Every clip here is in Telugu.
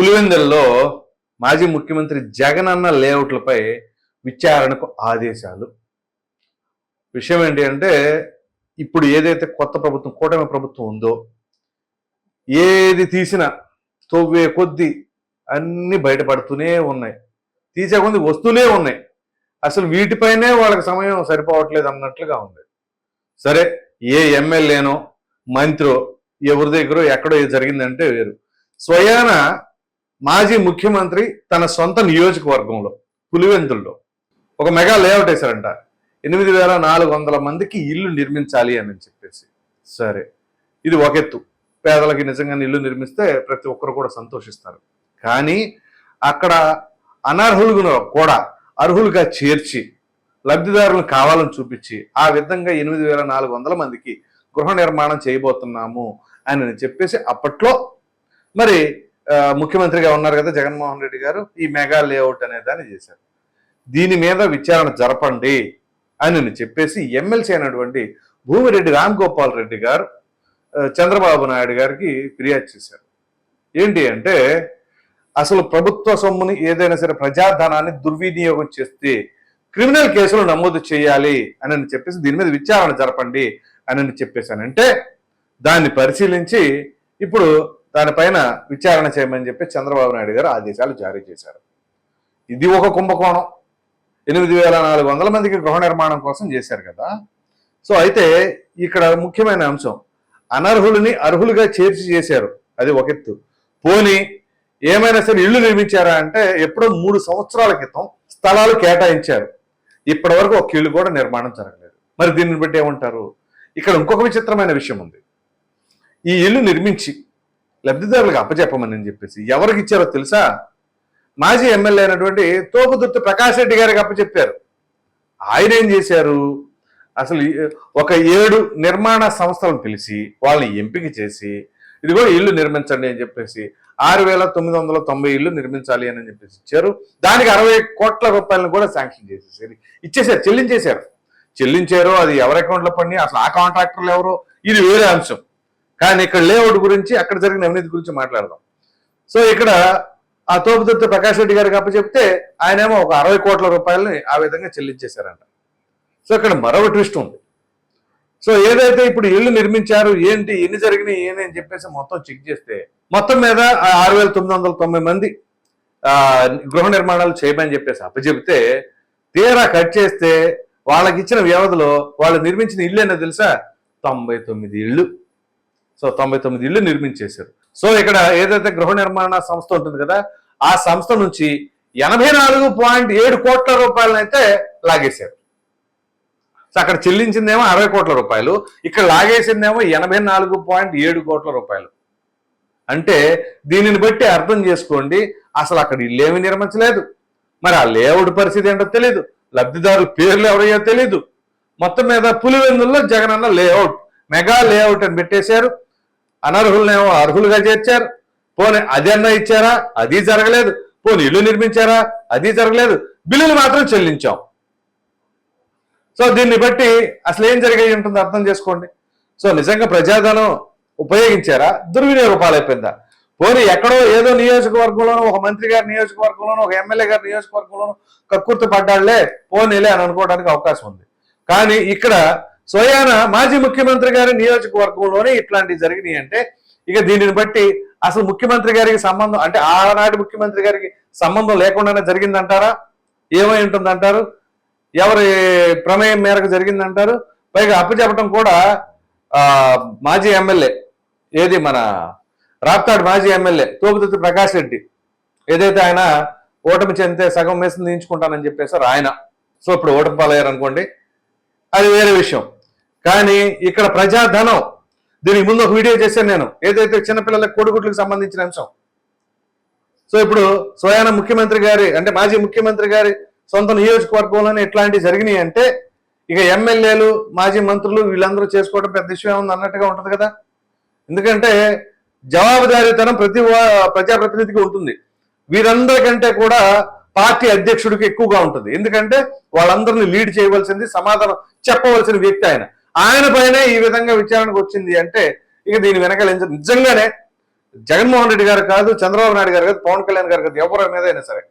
పులివెందుల్లో మాజీ ముఖ్యమంత్రి జగనన్న లేఅవుట్లపై విచారణకు ఆదేశాలు. విషయం ఏంటి అంటే ఇప్పుడు ఏదైతే కొత్త ప్రభుత్వం కూటమి ప్రభుత్వం ఉందో ఏది తీసినా తొవ్వే కొద్దీ అన్నీ బయటపడుతూనే ఉన్నాయి. తీసే కొద్ది వస్తూనే ఉన్నాయి. అసలు వీటిపైనే వాళ్ళకి సమయం సరిపోవట్లేదు అన్నట్లుగా ఉంది. సరే ఏ ఎమ్మెల్యేనో మంత్రో ఎవరి దగ్గర ఎక్కడో ఏది జరిగిందంటే వేరు. స్వయాన మాజీ ముఖ్యమంత్రి తన సొంత నియోజకవర్గంలో పులివెందుల్లో ఒక మెగా లేఅవుట్ వేశారంట. ఎనిమిది వేల నాలుగు వందల మందికి ఇల్లు నిర్మించాలి అని చెప్పేసి. సరే ఇది ఒక ఎత్తు. పేదలకి నిజంగా ఇల్లు నిర్మిస్తే ప్రతి ఒక్కరు కూడా సంతోషిస్తారు. కానీ అక్కడ అనర్హులు కూడా అర్హులుగా చేర్చి లబ్ధిదారులను కావాలని చూపించి ఆ విధంగా ఎనిమిది వేల నాలుగు వందల మందికి గృహ నిర్మాణం చేయబోతున్నాము అని చెప్పేసి అప్పట్లో మరి ముఖ్యమంత్రిగా ఉన్నారు కదా జగన్మోహన్ రెడ్డి గారు ఈ మెగా లేఅవుట్ అనే దాన్ని చేశారు. దీని మీద విచారణ జరపండి అని చెప్పేసి ఎమ్మెల్సీ అయినటువంటి భూమిరెడ్డి రామ్ గోపాల్ రెడ్డి గారు చంద్రబాబు నాయుడు గారికి ఫిర్యాదు చేశారు. ఏంటి అంటే అసలు ప్రభుత్వ సొమ్ముని ఏదైనా సరే ప్రజాధనాన్ని దుర్వినియోగం చేస్తే క్రిమినల్ కేసులు నమోదు చేయాలి అని చెప్పేసి దీని మీద విచారణ జరపండి అని చెప్పేశానంటే దాన్ని పరిశీలించి ఇప్పుడు దానిపైన విచారణ చేయమని చెప్పి చంద్రబాబు నాయుడు గారు ఆదేశాలు జారీ చేశారు. ఇది ఒక కుంభకోణం. ఎనిమిది వేల నాలుగు వందల మందికి గృహ నిర్మాణం కోసం చేశారు కదా. సో అయితే ఇక్కడ ముఖ్యమైన అంశం. అనర్హులని అర్హులుగా చేర్చి చేశారు. అది ఒక ఎత్తు. పోని ఏమైనా సరే ఇల్లు నిర్మించారా అంటే ఎప్పుడో మూడు సంవత్సరాల క్రితం స్థలాలు కేటాయించారు. ఇప్పటి వరకు ఒక ఇల్లు కూడా నిర్మాణం జరగలేదు. మరి దీన్ని బట్టి ఏమంటారు? ఇక్కడ ఇంకొక విచిత్రమైన విషయం ఉంది. ఈ ఇల్లు నిర్మించి లబ్ధిదారులకు అప్పచెప్పమని చెప్పేసి ఎవరికి ఇచ్చారో తెలుసా? మాజీ ఎమ్మెల్యే అయినటువంటి తోపుదుర్తి ప్రకాష్ రెడ్డి గారికి అప్పచెప్పారు. ఆయన ఏం చేశారు? అసలు ఒక ఏడు నిర్మాణ సంస్థలను పిలిచి వాళ్ళని ఎంపిక చేసి ఇది కూడా ఇల్లు నిర్మించండి అని చెప్పేసి ఆరు వేల తొమ్మిది వందల తొంభై ఇల్లు నిర్మించాలి అని చెప్పేసి ఇచ్చారు. దానికి అరవై కోట్ల రూపాయలను కూడా శాంక్షన్ చేసేసారు. ఇచ్చేసారు చెల్లించేశారు. చెల్లించారో అది ఎవరి అకౌంట్లో పడి అసలు ఆ కాంట్రాక్టర్లు ఎవరో? ఇది వేరే అంశం. కానీ ఇక్కడ లేఅవుట్ గురించి అక్కడ జరిగిన అవినీతి గురించి మాట్లాడదాం. సో ఇక్కడ ఆ తోపుదత్త ప్రకాష్ రెడ్డి గారికి అప్పచెప్తే ఆయనేమో ఒక అరవై కోట్ల రూపాయలని ఆ విధంగా చెల్లించేశారంట. సో ఇక్కడ మరొక ట్విస్ట్ ఉంది. సో ఏదైతే ఇప్పుడు ఇల్లు నిర్మించారు ఏంటి ఎన్ని జరిగినాయి ఏంటి అని చెప్పేసి మొత్తం చెక్ చేస్తే మొత్తం మీద ఆరు వేల తొమ్మిది వందల తొంభై మంది గృహ నిర్మాణాలు చేయమని చెప్పేసి అప్పచెప్తే తీరా కట్ చేస్తే వాళ్ళకి ఇచ్చిన వ్యవధిలో వాళ్ళు నిర్మించిన ఇల్లు అనేది తెలుసా? తొంభై తొమ్మిది ఇళ్ళు. సో తొంభై తొమ్మిది ఇళ్ళు నిర్మించేశారు. సో ఇక్కడ ఏదైతే గృహ నిర్మాణ సంస్థ ఉంటుంది కదా ఆ సంస్థ నుంచి ఎనభై నాలుగు పాయింట్ ఏడు కోట్ల రూపాయలనైతే లాగేశారు. సో అక్కడ చెల్లించిందేమో అరవై కోట్ల రూపాయలు ఇక్కడ లాగేసిందేమో ఎనభై నాలుగు పాయింట్ ఏడు కోట్ల రూపాయలు. అంటే దీనిని బట్టి అర్థం చేసుకోండి అసలు అక్కడ ఇల్లేమి నిర్మించలేదు. మరి ఆ లేఅవుట్ పరిస్థితి ఏంటో తెలియదు లబ్ధిదారుల పేర్లు ఎవరయ్యో తెలియదు మొత్తం మీద పులివెందుల్లో జగనన్న లేఅవుట్ మెగా లేఅవుట్ అని పెట్టేశారు. అనర్హులనేమో అర్హులుగా చేర్చారు. పోనీ అదన్నా ఇచ్చారా? అది జరగలేదు. పోనీ ఇల్లు నిర్మించారా? అది జరగలేదు. బిల్లులు మాత్రం చెల్లించాం. సో దీన్ని బట్టి అసలు ఏం జరిగాయి ఉంటుంది అర్థం చేసుకోండి. సో నిజంగా ప్రజాధనం ఉపయోగించారా? దుర్వినియోగ పాలైపోయిందా పోనీ ఎక్కడో ఏదో నియోజకవర్గంలోనో ఒక మంత్రి గారి నియోజకవర్గంలోనో ఒక ఎమ్మెల్యే గారి నియోజకవర్గంలోనో కక్కుర్తి పడ్డాళ్ళే పోనీలే అని అనుకోవడానికి అవకాశం ఉంది. కానీ ఇక్కడ స్వయాన మాజీ ముఖ్యమంత్రి గారి నియోజకవర్గంలోనే ఇట్లాంటివి జరిగినాయి అంటే ఇక దీనిని బట్టి అసలు ముఖ్యమంత్రి గారికి సంబంధం అంటే ఆనాటి ముఖ్యమంత్రి గారికి సంబంధం లేకుండానే జరిగిందంటారా? ఏమై ఉంటుందంటారు? ఎవరి ప్రమేయం మేరకు జరిగిందంటారు? పైగా అప్పచెప్పడం కూడా మాజీ ఎమ్మెల్యే ఏది మన రాప్తాడు మాజీ ఎమ్మెల్యే తోపుదుర్తి ప్రకాష్ రెడ్డి ఏదైతే ఆయన ఓటమి చెందితే సగం మేసం దించుకుంటానని చెప్పేసారు ఆయన. సో ఇప్పుడు ఓటమి పాలయ్యారు అనుకోండి అది వేరే విషయం. కానీ ఇక్కడ ప్రజాధనం దీనికి ముందు ఒక వీడియో చేశాను నేను. ఏదైతే చిన్నపిల్లల కొడుగుట్లకు సంబంధించిన అంశం. సో ఇప్పుడు స్వయాన ముఖ్యమంత్రి గారి అంటే మాజీ ముఖ్యమంత్రి గారి సొంత నియోజకవర్గంలోనే ఇట్లాంటివి జరిగినాయి అంటే ఇక ఎమ్మెల్యేలు మాజీ మంత్రులు వీళ్ళందరూ చేసుకోవడం పెద్ద విషయం ఉంది అన్నట్టుగా ఉంటుంది కదా. ఎందుకంటే జవాబుదారీతనం ప్రతి ప్రజాప్రతినిధికి ఉంటుంది. వీరందరికంటే కూడా పార్టీ అధ్యక్షుడికి ఎక్కువగా ఉంటుంది. ఎందుకంటే వాళ్ళందరినీ లీడ్ చేయవలసింది సమాధానం చెప్పవలసిన వ్యక్తి ఆయన. ఆయన పైనే ఈ విధంగా విచారణకు వచ్చింది అంటే ఇక దీని వెనకాల నిజంగానే జగన్మోహన్ రెడ్డి గారు కాదు చంద్రబాబు నాయుడు గారు కాదు పవన్ కళ్యాణ్ గారు కాదు ఎవరి మీద అయినా సరే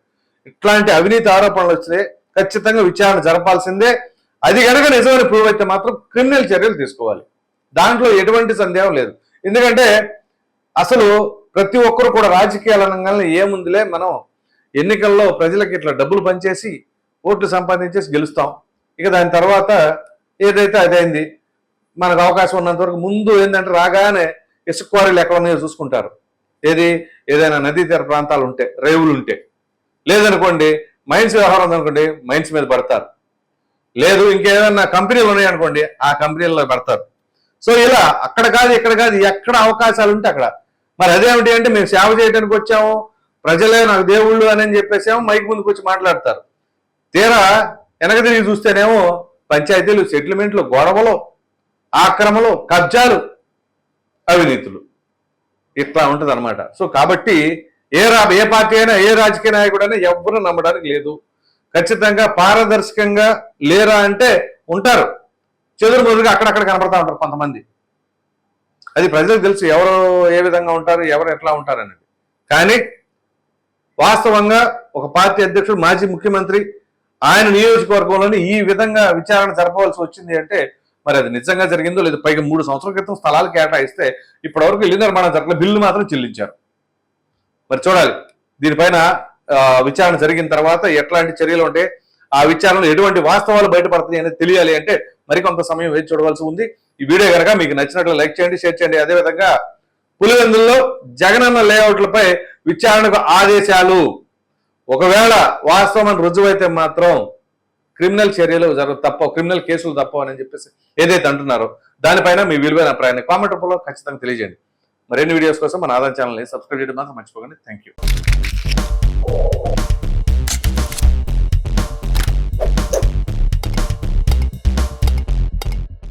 ఇట్లాంటి అవినీతి ఆరోపణలు వస్తే ఖచ్చితంగా విచారణ జరపాల్సిందే. అది కనుక నిజమని ప్రూవ్ అయితే మాత్రం క్రిమినల్ చర్యలు తీసుకోవాలి. దాంట్లో ఎటువంటి సందేహం లేదు. ఎందుకంటే అసలు ప్రతి ఒక్కరు కూడా రాజకీయాల అనగానే ఏముందిలే మనం ఎన్నికల్లో ప్రజలకి ఇట్లా డబ్బులు పనిచేసి ఓట్లు సంపాదించేసి గెలుస్తాం. ఇక దాని తర్వాత ఏదైతే అదైంది మనకు అవకాశం ఉన్నంత వరకు ముందు ఏంటంటే రాగానే ఇసుక క్వారీలు ఎక్కడ ఉన్నాయో చూసుకుంటారు. ఏది? ఏదైనా నదీ తీర ప్రాంతాలు ఉంటే రేవులు ఉంటే. లేదనుకోండి మైన్స్ వ్యవహారం ఉందనుకోండి మైన్స్ మీద పడతారు. లేదు ఇంకేదన్నా కంపెనీలు ఉన్నాయనుకోండి ఆ కంపెనీల్లో పడతారు. సో ఇలా అక్కడ కాదు ఇక్కడ కాదు ఎక్కడ అవకాశాలు ఉంటే అక్కడ. మరి అదేమిటి అంటే మేము సేవ చేయడానికి వచ్చాము ప్రజలే నాకు దేవుళ్ళు అని చెప్పేసేమో మైక్ ముందుకు వచ్చి మాట్లాడతారు. తీరా వెనక తిరిగి చూస్తేనేమో పంచాయతీలు సెటిల్మెంట్లు గొడవలు ఆక్రమలు కబ్జాలు అవినీతులు. ఇట్లా ఉంటుంది అనమాట సో కాబట్టి ఏ రా ఏ పార్టీ అయినా ఏ రాజకీయ నాయకుడైనా ఎవరు నమ్మడానికి లేదు. ఖచ్చితంగా పారదర్శకంగా లేరా అంటే ఉంటారు. చెదురు మొదలుగా అక్కడక్కడ కనపడతా ఉంటారు కొంతమంది. అది ప్రజలకు తెలుసు ఎవరు ఏ విధంగా ఉంటారు ఎవరు ఎట్లా ఉంటారు అనేది. కానీ వాస్తవంగా ఒక పార్టీ అధ్యక్షుడు మాజీ ముఖ్యమంత్రి ఆయన నియోజకవర్గంలోని ఈ విధంగా విచారణ జరపవలసి వచ్చింది అంటే మరి అది నిజంగా జరిగిందో లేదు పైగా మూడు సంవత్సరాల క్రితం స్థలాలు కేటాయిస్తే ఇప్పటివరకు ఇల్లు నిర్మాణం జరగలేదు బిల్లు మాత్రం చెల్లించారు. మరి చూడాలి. దీనిపైన ఆ, విచారణ జరిగిన తర్వాత ఎట్లాంటి చర్యలు ఉంటే ఆ విచారణలో ఎటువంటి వాస్తవాలు బయటపడతాయి అనేది తెలియాలి అంటే మరికొంత సమయం వేచి చూడవలసి ఉంది. ఈ వీడియో కనుక మీకు నచ్చినట్లు లైక్ చేయండి షేర్ చేయండి. అదేవిధంగా పులివెందుల్లో జగనన్న లేఅవుట్లపై విచారణకు ఆదేశాలు ఒకవేళ వాస్తవం రుజువైతే మాత్రం క్రిమినల్ చర్యలు జరగ తప్ప క్రిమినల్ కేసులు తప్ప అని చెప్పేసి ఏదైతే అంటున్నారో దానిపైన మీ విలువైన అభిప్రాయాన్ని కామెంట్ రూపంలో ఖచ్చితంగా తెలియజేయండి. మరిన్ని వీడియోస్ కోసం మన ఆదాయం ఛానల్ని సబ్స్క్రైబ్ చేయడం మాత్రం మర్చిపోకండి. Thank you